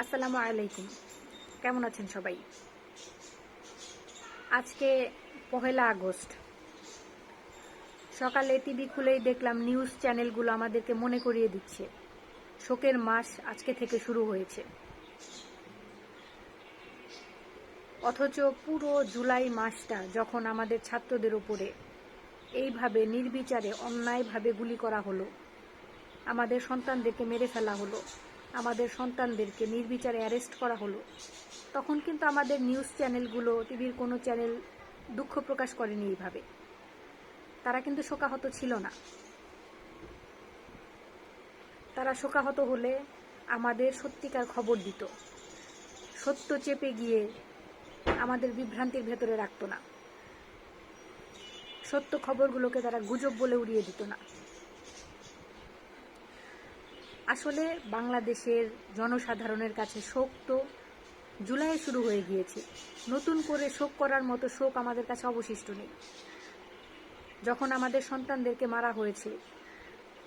আসসালামু আলাইকুম। কেমন আছেন সবাই? আজকে পহেলা আগস্ট। সকালে টিভি খুলেই দেখলাম নিউজ চ্যানেলগুলো আমাদেরকে মনে করিয়ে দিচ্ছে। শোকের মাস আজকে থেকে শুরু হয়েছে। অথচ পুরো জুলাই মাসটা যখন আমাদের ছাত্রদের উপরে এইভাবে নির্বিচারে অন্যায়ভাবে গুলি করা হলো, আমাদের সন্তানদেরকে মেরে ফেলা হলো আমাদের সন্তানদেরকে নির্বিচারে অ্যারেস্ট করা হলো। তখন কিন্তু আমাদের নিউজ চ্যানেলগুলো টিভির কোনো চ্যানেল দুঃখ প্রকাশ করেনি এইভাবে। তারা কিন্তু শোকাহত ছিল না। তারা শোকাহত হলে আমাদের সত্যিকার খবর দিত। সত্য চেপে গিয়ে আমাদের বিভ্রান্তির ভেতরে রাখত না। সত্য খবরগুলোকে তারা গুজব বলে উড়িয়ে দিত না। আসলে বাংলাদেশের জনসাধারণের কাছে শোক তো জুলাইয়ে শুরু হয়ে গিয়েছে। নতুন করে শোক করার মতো শোক আমাদের কাছে অবশিষ্ট নেই। যখন আমাদের সন্তানদেরকে মারা হয়েছে,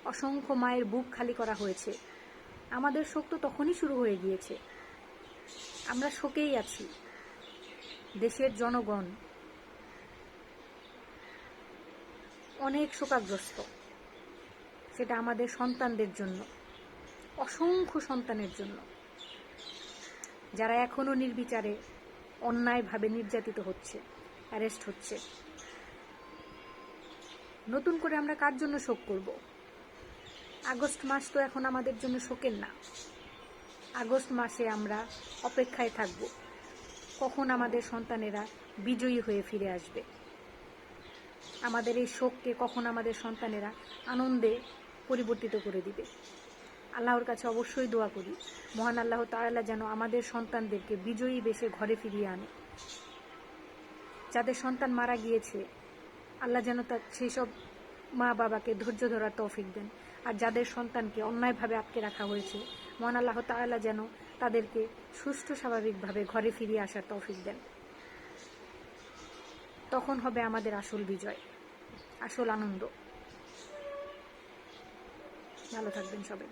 অসংখ্য মায়ের বুক খালি করা হয়েছে, আমাদের শোক তো তখনই শুরু হয়ে গিয়েছে। আমরা শোকেই আছি। দেশের জনগণ অনেক শোকাগ্রস্ত। সেটা আমাদের সন্তানদের জন্য। অসংখ্য সন্তানের জন্য। যারা এখনও নির্বিচারে, অন্যায়ভাবে নির্যাতিত হচ্ছে, অ্যারেস্ট হচ্ছে। নতুন করে আমরা কার জন্য শোক করব? আগস্ট মাস তো এখন আমাদের জন্য শোকের না। আগস্ট মাসে আমরা অপেক্ষায় থাকব। কখন আমাদের সন্তানেরা বিজয়ী হয়ে ফিরে আসবে? আমাদের এই শোককে কখন আমাদের সন্তানেরা আনন্দে পরিবর্তিত করে দিবে? আল্লাহর কাছে অবশ্যই দোয়া করি। মহান আল্লাহ তাআলা যেন আমাদের সন্তানদেরকে বিজয়ী বেশে ঘরে ফিরিয়ে আনে। যাদের সন্তান মারা গিয়েছে, আল্লাহ যেন তার সেই সব মা বাবাকে ধৈর্য ধরার তৌফিক দেন। আর যাদের সন্তানকে অন্যায়ভাবে আটকে রাখা হয়েছে, মহান আল্লাহ তাআলা যেন তাদেরকে সুষ্ঠু স্বাভাবিকভাবে ঘরে ফিরিয়ে আসার তৌফিক দেন। তখন হবে আমাদের আসল বিজয়, আসল আনন্দ। ভালো থাকবেন সবাই।